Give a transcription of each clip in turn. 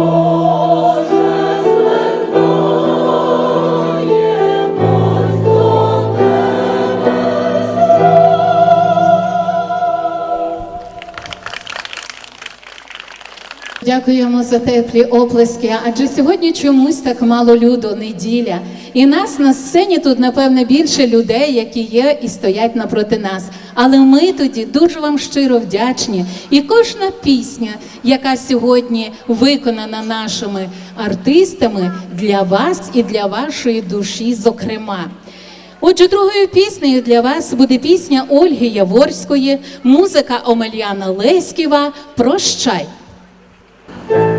Oh. Дякуємо за теплі оплески. Адже сьогодні чомусь так мало люду, неділя. І нас на сцені тут, напевне, більше людей, які є і стоять напроти нас. Але ми тоді дуже вам щиро вдячні. І кожна пісня, яка сьогодні виконана нашими артистами, для вас і для вашої душі, зокрема. Отже, другою піснею для вас буде пісня Ольги Яворської, музика Омельяна Леськіва Прощай. Thank you.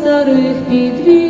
старих підвів.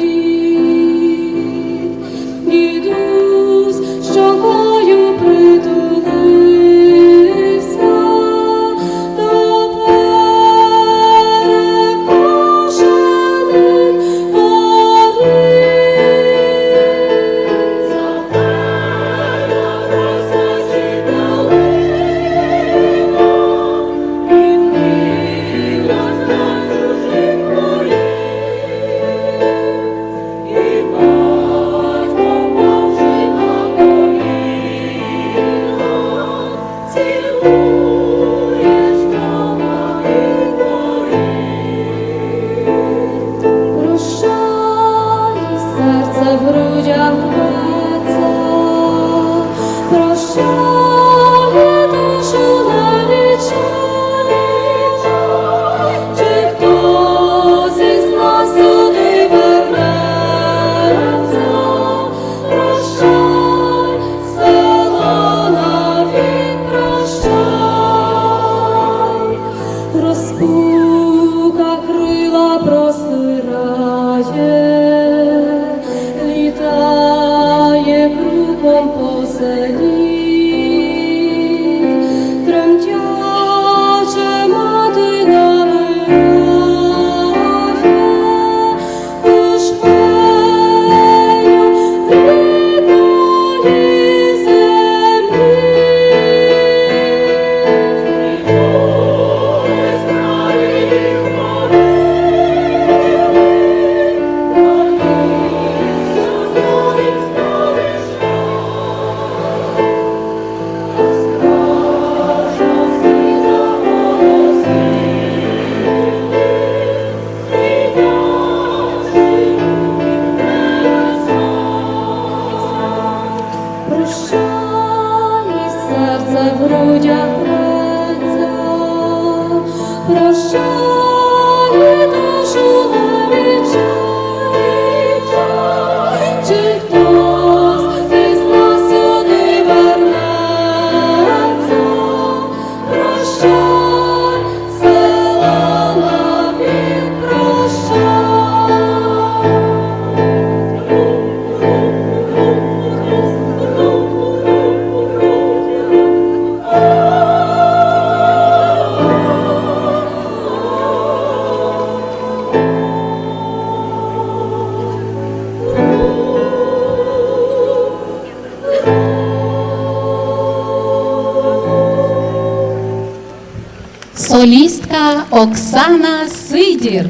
Солістка Оксана Сидір.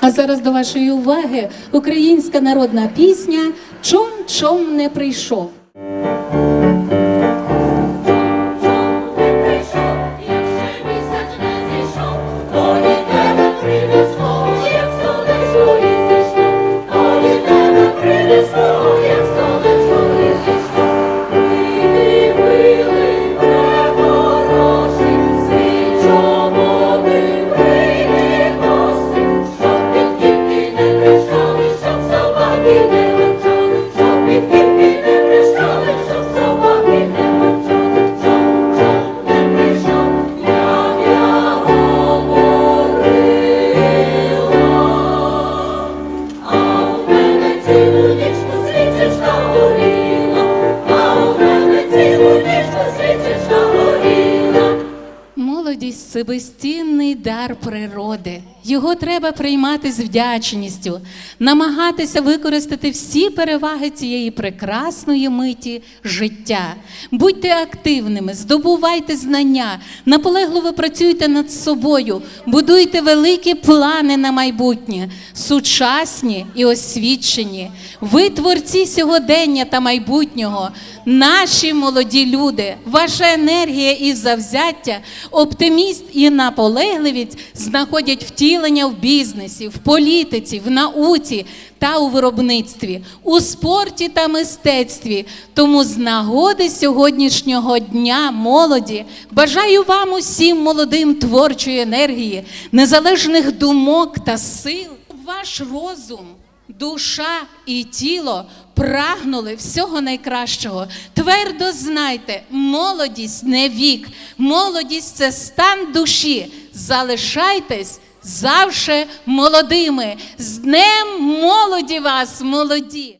А зараз до вашої уваги українська народна пісня Чом чом не прийшов. Безцінний дар природи. Його треба приймати з вдячністю, намагатися використати всі переваги цієї прекрасної миті життя. Будьте активними, здобувайте знання, наполегливо працюйте над собою, будуйте великі плани на майбутнє, сучасні і освічені. Ви творці сьогодення та майбутнього. Наші молоді люди, ваша енергія і завзяття, оптиміст і наполегливість знаходять втілення в бізнесі, в політиці, в науці та у виробництві, у спорті та мистецтві. Тому з нагоди сьогоднішнього дня молоді бажаю вам усім молодим творчої енергії, незалежних думок та сил. Ваш розум душа і тіло прагнули всього найкращого. Твердо знайте, молодість не вік, молодість це стан душі. Залишайтесь завше молодими. З днем молоді вас, молоді!